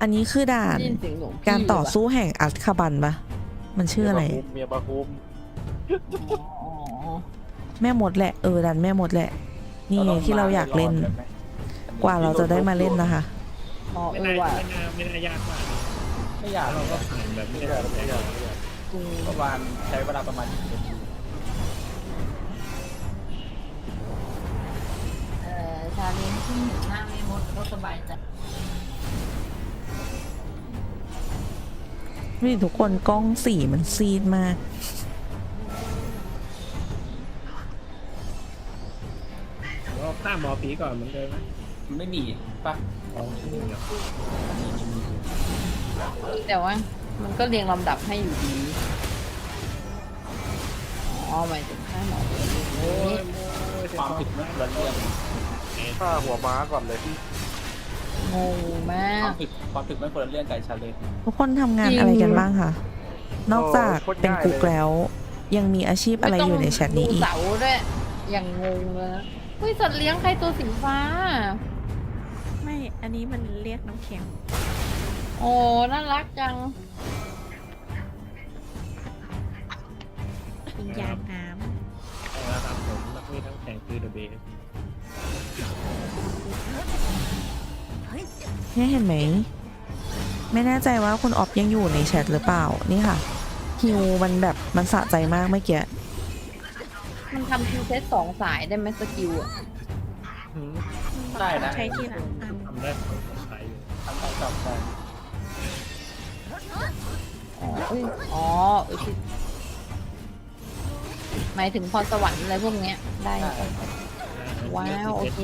อันนี้คือด่าน ได้ยินเสียงหลวงพี่การต่อสู้แห่งอัสคาบันปะมันชื่ออะไร เมียบาคุมอ๋อแม่มดแหละเออดันแม่มดแหละ นี่ไงที่เราอยากเล่น กว่าเราจะได้มาเล่นนะคะ อ๋อเอไม่อน่าว่ะไม่น่าไม่น่ายากมากไม่อยากเราเราก็ก็ผ่านแบบไม่ไม่ได้ได้ไม่ได้ไม่ได้จริงประมาณใช้เวลาประมาณ10นาทีเอ่อชาเลนจ์ที่อยู่หน้าไม่มดก็สบายใจ นี่ทุกคนกล้องสีมันซีดมาก เราข้ามหมอผีก่อนเหมือนเดิมไหมมันไม่มีปะอ๋อไม่มีเหรอแต่ว่ามันก็เรียงลำดับให้อยู่ดี อ๋อหมายถึงค่าหมอเองโอ้ยนี่โอ้ยความผิดไม่ควรเรื่อง ฆ่าหัวม้าก่อนเลย งงมาควากมผิดความผิดไม่ควรเรื่องไก่ชาเลนทุกคนทำงานจริง อะไรกันบ้างคะ นอกจากเป็นกุ๊กแล้ว ยังมีอาชีพอะไรอยู่ในแชทนี้อีกไม่ต้องดูเสาด้วยอย่างงงเลยนะเฮ้ยสัตว์เลี้ยงใครตัวสีฟ้า ไม่ อันนี้มันเรียกน้ำแข็งโอ้น่ารักจัง วิญญาณน้ใช่แล้วครับผมนักวิ่งทั้งแข่งคือเดอะเบส เนี่ยเห็นไหม ไม่แน่ใจว่าคุณออฟยังอยู่ในแชทหรือเปล่า นี่ค่ะฮิวมันแบบมันสะใจมากเมื่อกี้ มันทำคิวเซตสองสายได้ไหมสกิลอะำได้นะใช้ทีหลังอันทำได้สองสายอยู่ทำได้จบได้อ๋อเอ้ยอ๋อเออคิดหมายถึงพรสวรรค์อะไรพวกเนี้ยได้ ได้ปะว้าว โอเค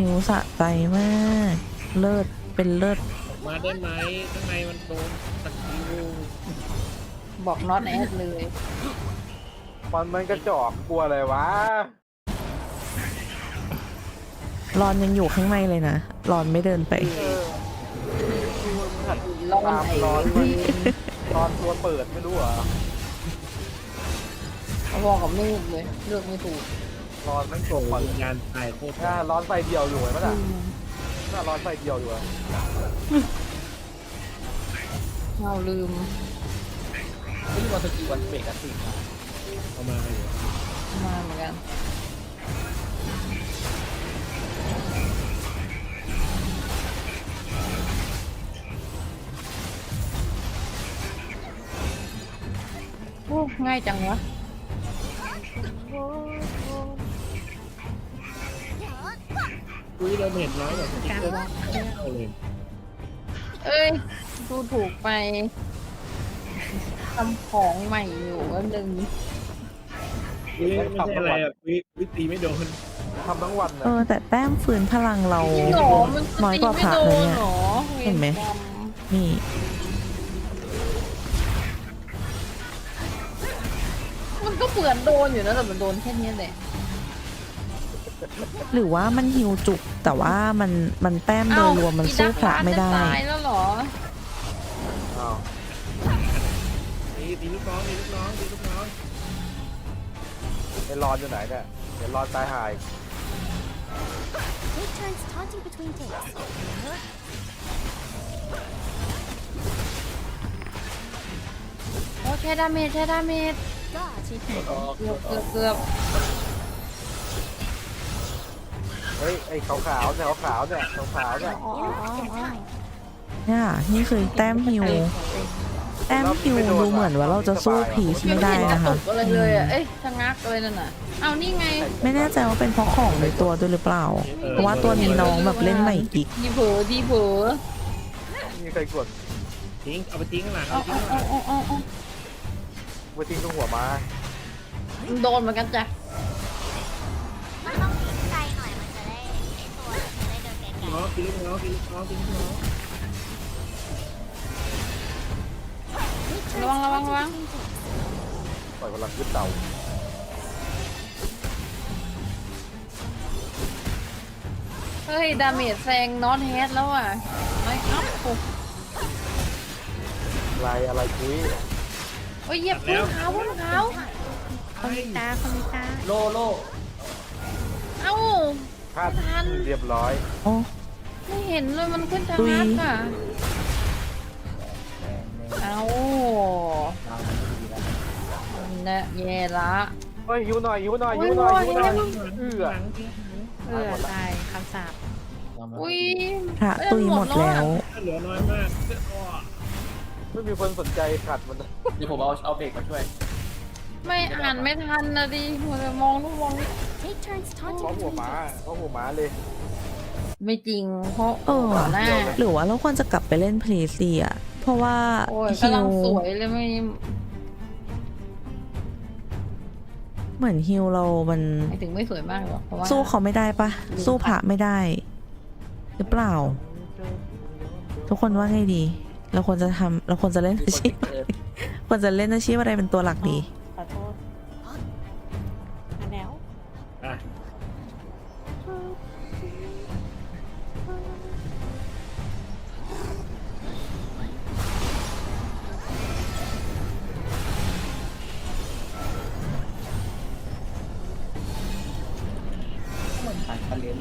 ฮิวสะใจมาก เลิศเป็นเลิศออกมาได้ไหมข้างในมันโดนตะคิวบอกน็อตแอดเลยมันมันกระจอกกลัวอะไรวะ รอนยังอยู่ข้างในเลยนะรอนไม่เดินไป เออหัดร้อนตามไอ้ร้อนตอนตัวเปิดไม่รู้เหรอ เขาบอกกับลูกเลย เลือกไม่ถูก ร้อนแม่งโอ้โกรธวิญญาณตายโคตรน่าร้อนไฟเดียวอยู่เห็นไหมล่ะน่าร้อนไฟเดียวอยู่อะเราลืมไม่รู้ว่าสกิลวันเบรกกันสิเอามาอยู่มาเหมือนกันโอ้ง่ายจังวะ อุ้ยเราเห็นน้อยแบบสติ๊กการเกอร์วอล์กเลือกเข้าเลยเอ้ยดูถูกไปทำของใหม่อยู่แป๊บนึงอุ้ยไม่ใช่อะไรอะอุ้ยอุ้ยตีไม่โดนทำทั้งวันเอนะอแต่แต้มฝืนพลังเรา จริงเหรอมันน้อยกว่าตีพระไม่โดเลยเนี่ยหรอเห็นไหมวรกรรนี่ มันก็เปือนโดนอยู่นะแต่มันโดนแค่เนี้ยแหละ หรือว่ามันฮิวจุก แต่ว่ามันมันแต้มโดยรวมมันสู้พระไม่ได้อีดักร้านจะตายแล้วเหรอ อ้าวตีตีลูกน้องตีลูกน้องตีลูกน้องไอ้ร้อนอยู่ไหนเนี่ยเดี๋ยวร้อนตายหาย Take turns taunting between takes. โอ้ใช้ดาเมจใช้ดาเมจ Dodge. เกือบเกือบเกือบ เฮ้ยไอ้ขาวๆเนี่ยขาวๆเนี่ยขาวๆเนี่ยเนี่ยนี่คือแต้มฮิวแต้มฮิวดูเหมือนว่าเราจะสู้ผีชไม่ได้เห็นกระนะตุคะกอะไรเลยอะ เอ้ยชะงักเลยนั่นน่ะ เอานี่ไง ไม่แน่ใจว่าเป็นเพราะของในตัวด้วยหรือเปล่า เพราะว่าตัวนี้น้องแบบเล่นใหม่อีกดีเผลอดีเผลอมีใครกดทิ้งเอาไปทิ้งข้างหลังเอาเอาทิ้งเอาข้างหลังเอาเอาเอาไปทิ้งตรงหัวม้าโดนเหมือนกันจ้ะ ได้เดินลูกน้องตีลูกน้องตีลูกน้องๆระวังระวังระวังปล่อยพลังขึ้นเต่าเฮ้ย ดาเมจแซงนอตเฮดแล้วอะไอ้อัพโอ้อะไรอะไรคุยโอ้ยเหยียบพื้นขาวพื้นขาคอมิตาคอมิตาโลโลเอ้า พลาดทัน เรียบร้อยโอ้ เห็นเลยมันขึ้นทางอุ๊ยนัดอะ เอ้าตามมันดีแล้วเนี่ยแย่ละเฮ้ยหิวหน่อยหิวหน่อยโอ้หิยวหน่อยโอ้ยหิวหน่อยเอืเอื้อหลังเออตายคำสาปตามมันอุ้ยพระตุยหมดแล้วเหลือน้อยมากอ้อไม่มีคนสนใจขัดมันเดี๋ยวผมเอาเอาเบรกมาช่วย ไม่อ่านไม่ทันนะดิมัวแต่มองทุกมอง Take turns เพราะ taunting หัวหมาเพราะหัวหมาเลย ไม่จริงเพราะเออหัวหน้าหรือว่าเราควรจะกลับไปเล่นพลีซีอะเพราะว่าโอ้ยฮิกำลังวสวยเลยไม่เหมือนฮิวเรา มันไม่ถึงไม่สวยมากหรอกเพราะว่า สู้เขาไม่ได้ปะสู้พระไม่ได้ หรือเปล่า ทุกคนว่าไงดี เราควรจะทำเราควรจะเล่นอาชีพเออควรจะเล่นอาชีพอะไรเป็นตัวหลักดี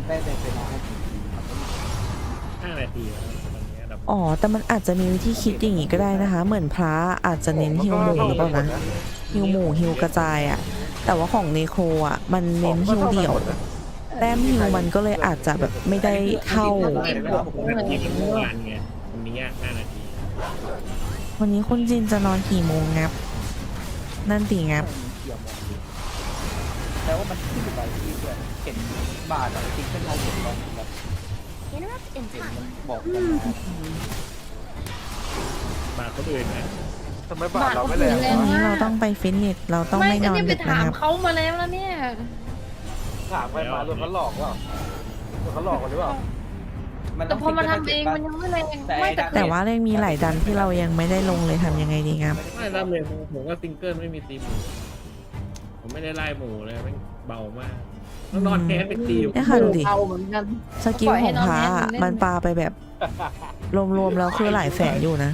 ได้ในเวลาให้ดีครับห้านาทีแล้วตอนนี้อันดับอ๋อ แต่มันอาจจะมีวิธีคิดอย่างนี้ก็ได้นะคะ เหมือนพระอาจจะเน้นฮิวหมูหรือเปล่านะฮิวหมูฮิวกระจายอะแต่ว่าของเนโครอะมันเน้นฮิวเดี่ยวแต้มฮิวมันก็เลยอาจจะแบบไม่ได้เท่า หกนาทีเมื่อวานไงวันนี้ห้านาทีวันนี้คุณจินจะนอนกี่โมงงับ นั่นตีงับ เกี่ยวหมด เลยแต่ว่ามันขึ้นอยู่กับที่ด้วยเห็นบาทอะจริงๆเป็นเราเห็นลองแบบ Interrupt in เห็น time. มันบอกกันมาบาทคนอื่นนะทำไมบาทเราไม่แรงวันวะนี้เราต้องไปฟิตเนสเราต้องไม่ไม่นก็อนเนี่ยไปดึกนะถามครับ เขามาแล้วแล้วเนี่ยถามใครมาโดนเขาหลอกเปล่าโดนเขาหลอกกันหรือเปล่าแต่พอมาทำเองมันยังไม่แรงไม่แต่แต่ว่ายังมีหลายดันที่เรายังไม่ได้ลงเลยทำยังไงดีครับ ไม่รับเลยผมว่าซิงเกิลไม่มีตีหมู ผมไม่ได้ไล่หมูเลยแม่งเบามากต้องนอนแทนเป็นตีอยู่เนี่ยค่ะดูดิ เอาเหมือนกัน สกิลของพระปล่อยให้น้องอะแนนเล่น มันปาไปแบบ รวมๆแล้วคือหลายแสนอยู่นะ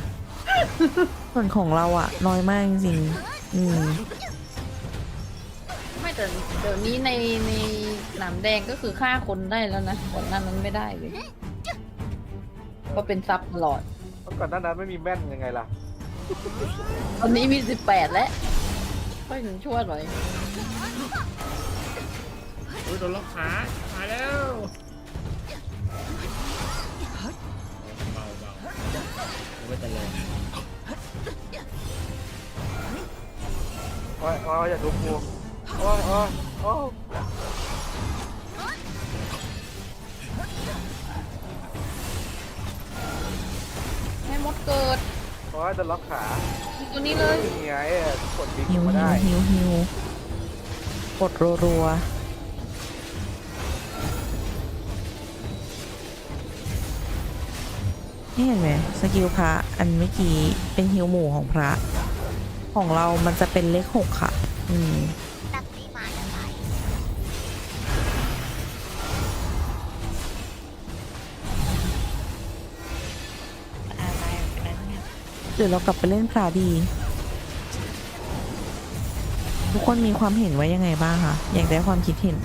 ส่วนของเราอะน้อยมากจริงๆอืมไม่แต่เดี๋ยวนี้ในในหนามแดงก็คือฆ่าคนได้แล้วนะก่อนหน้านั้นไม่ได้เลยก็เป็นซับตลอดเมื่อก่อนหน้านั้นไม่มีแม่นยังไงล่ะ ตอนนี้มีสิบแปดแล้ว ค่อยถึงชั่วหน่อยโอ้ยโดนล็อกขามาแล้วเบาเบาผมไม่จะแรงโอ้ยโอ้ยอย่าดูกูโอ้ยโอ้ยโอ้ยให้มดเกิด โอ้ยโดนล็อกขามีตัวนี้เลยนี่ไงกดบิ๊กฮิวมาฮิวได้ฮิวฮิวกดรัวๆนี่เห็นไหมสกิลพระอันเมื่อกี้เป็นฮิวหมู่ของพระ ของเรามันจะเป็นเลขหกค่ะ อืม หรือเรากลับไปเล่นพระดี ทุกคนมีความเห็นไว้ยังไงบ้างคะอยากได้ความคิดเห็น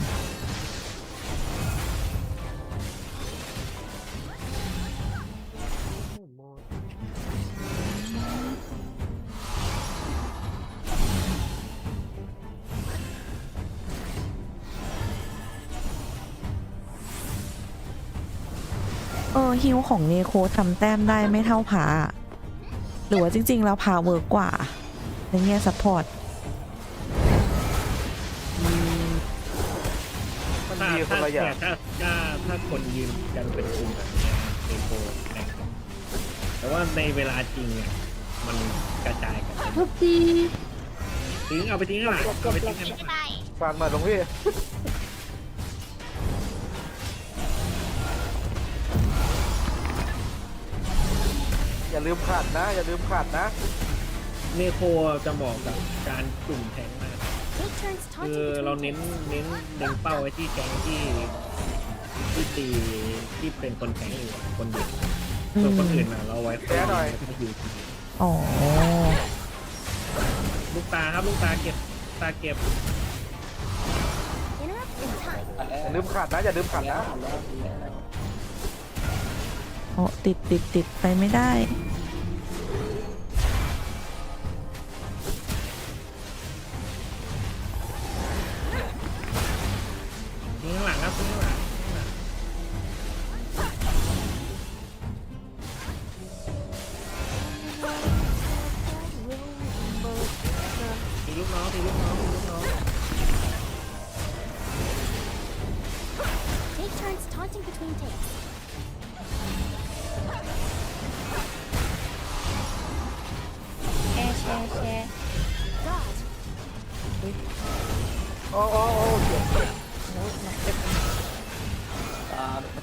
เออฮิวของเนโคทำแต้มได้ไม่เท่าพา หรือว่าจริงๆแล้วพาเวิร์กกว่าในแง่ซัพพอร์ตมันถ้าดีคถ้านละอย่างถ้าถ้าถ้าคนยืนกันเป็นกลุ่มแบบเนี้ยเป็นโคแข่งกันแต่ว่าในเวลาจริงอะมันกระจายกันทุกทีทิ้งเอาไปทิ้งข้างหลังเอาไปทิ้งข้างหลังไม่ได้ฟังมาหลวงพี่ อย่าลืมขัดนะ อย่าลืมขัดนะ เนโคจะเหมาะกับการกลุ่มแทงมาก Take turns คือ taunting เราเน้นเน้นเล็งเป้าไว้ที่แทงที่ที่ตีที่เป็นคนแทงอยู่อะคนเดียวอืส่วนมคนอื่นน่ะเราไว้แพ้หน่อยก็อยู่อ๋อ ลูกตาครับลูกตาเก็บตาเก็บ Interrupt in time. อันแรกอย่าลืมขัดนะ อย่าลืมขัดแล้วนะอันแล้วอันแล้วโอ้ติดติดติดไปไม่ได้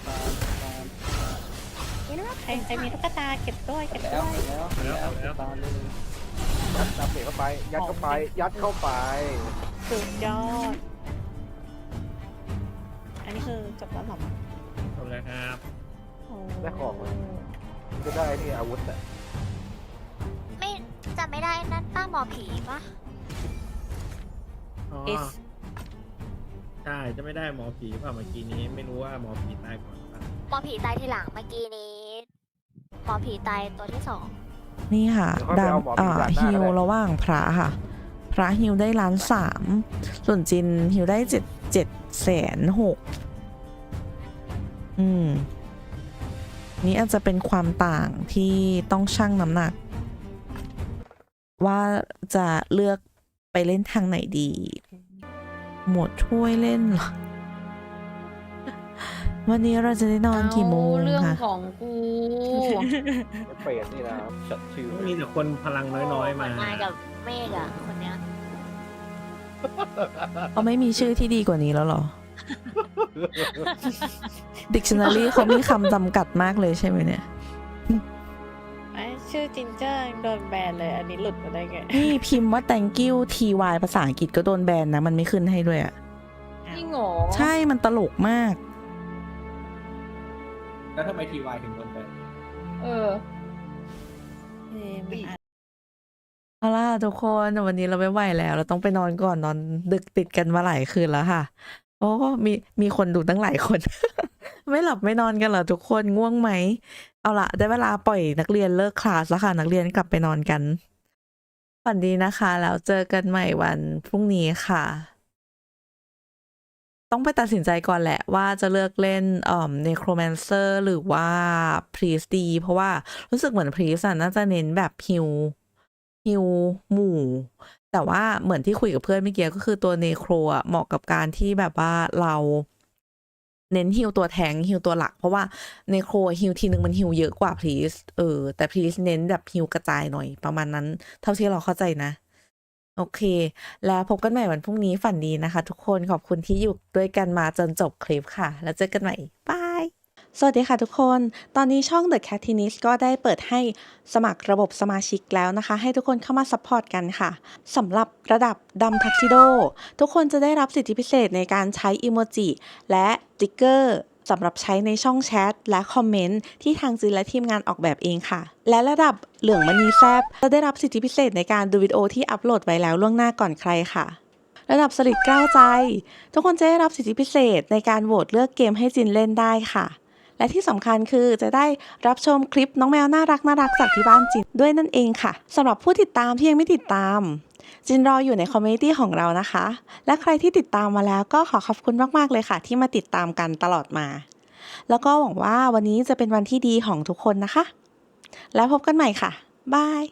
ตาลูกตาตา Interrupt ใคร in ใครมี time. ตุ๊กตาเก็บด้วยเก็บแล้วด้วยแล้วแล้วตาเลยยัดน้ำเบรกเข้าไป ยัดเข้าไป ยัดเข้าไป สุดยอด อันนี้คือจบแล้วเหรอจบแล้วครับ โอ้ได้ของไหม จะได้นี่อาวุธอะไม่จำไม่ได้นั่นป้าหมอผีปะ อ๋ออิส ใช่จะไม่ได้หมอผีเปล่าเมื่อกี้นี้ ไม่รู้ว่าหมอผีตายก่อนหรือเปล่าหมอผีตายทีหลังเมื่อกี้นี้ หมอผีตายตัวที่สองนี่ค่ะเดี๋ยวค่อยไปดาเอาหมอผีอ่าด่านหน้าฮิวก็ได้ ระหว่างพระค่ะ พระฮิวได้ล้านสามส่วนจินฮิวได้เจ็ดเจ็ดแสนหกอืม นี่อาจจะเป็นความต่างที่ต้องชั่งน้ำหนัก ว่าจะเลือกไปเล่นทางไหนดี หมดช่วยเล่นเหรอ วันนี้เราจะได้นอนกี่โมงเอาเรื่องคะของกูไอ้เปรตนี่นะชัดชื่อมีแต่คนพลังน้อยๆ มานายกับเมฆอะคนเนี้ยเขาไม่มีชื่อที่ดีกว่านี้แล้วเหรอ Dictionary เขามีคำจำกัดมากเลยใช่ไหมเนี่ยไอ้ ชื่อจินเจอร์โดนแบนเลย อันนี้หลุดมาได้ไง นี่พิมพ์ว่า thank you ty ภาษาอังกฤษก็โดนแบนนะ มันไม่ขึ้นให้ด้วยอะจริงเหรอใช่มันตลกมาก แล้วทำไมทีวายถึงโดนแบนเออ เอ้ยมันอาจเอาล่ะทุกคนวันนี้เราไม่ไหวแล้ว เราต้องไปนอนก่อนนอนดึกติดกันมาหลายคืนแล้วค่ะ โอ้มีมีคนดูตั้งหลายคน ไม่หลับไม่นอนกันเหรอทุกคนง่วงไหม เอาละได้เวลาปล่อยนักเรียนเลิกคลาสแล้วค่ะ นักเรียนกลับไปนอนกันฝันดีนะคะ แล้วเจอกันใหม่วันพรุ่งนี้ค่ะ ต้องไปตัดสินใจก่อนแหละว่าจะเลือกเล่นเอ่อ necromancer หรือว่า priest ดี เพราะว่ารู้สึกเหมือน priest อะน่าจะเน้นแบบฮิวฮิวหมู่ แต่ว่าเหมือนที่คุยกับเพื่อนเมื่อกี้ก็คือตัวเนโครเหมาะกับการที่แบบว่าเรา เน้นฮิวตัวแทงฮิวตัวหลัก เพราะว่าในโครฮิวทีนึงมันฮิวเยอะกว่าพลีสเออ แต่พลีสเน้นแบบฮิวกระจายหน่อยประมาณนั้น เท่าที่เราเข้าใจนะ โอเค แล้วพบกันใหม่วันพรุ่งนี้ฝันดีนะคะ ทุกคนขอบคุณที่อยู่ด้วยกันมาจนจบคลิปค่ะ แล้วเจอกันใหม่บาย สวัสดีค่ะทุกคน ตอนนี้ช่อง The Cat t e n i s ก็ได้เปิดให้สมัครระบบสมาชิกแล้วนะคะ ให้ทุกคนเข้ามาซัพพอร์ตกันค่ะ สำหรับระดับดำทักซิโด ทุกคนจะได้รับสิทธิพิเศษในการใช้อิโมจิและสติกเกอร์สำหรับใช้ในช่องแชทและคอมเมนต์ที่ทางจีนและทีมงานออกแบบเองค่ะ และระดับเหลืองมณีแซบจะได้รับสิทธิพิเศษในการดูวิดีโอที่อัปโหลดไว้แล้วล่วงหน้าก่อนใครค่ะระดับสลิดกล้าวใจ ทุกคนจะได้รับสิทธิพิเศษในการโหวตเลือกเกมให้จินเล่นได้ค่ะ และที่สำคัญคือจะได้รับชมคลิปน้องแมวน่ารักน่ารักจากที่บ้านจินด้วยนั่นเองค่ะสำหรับผู้ติดตามที่ยังไม่ติดตาม จินรออยู่ในคอมมูนิตี้ของเรานะคะ และใครที่ติดตามมาแล้วก็ขอขอบคุณมากๆเลยค่ะ ที่มาติดตามกันตลอดมา แล้วก็หวังว่าวันนี้จะเป็นวันที่ดีของทุกคนนะคะ แล้วพบกันใหม่ค่ะบาย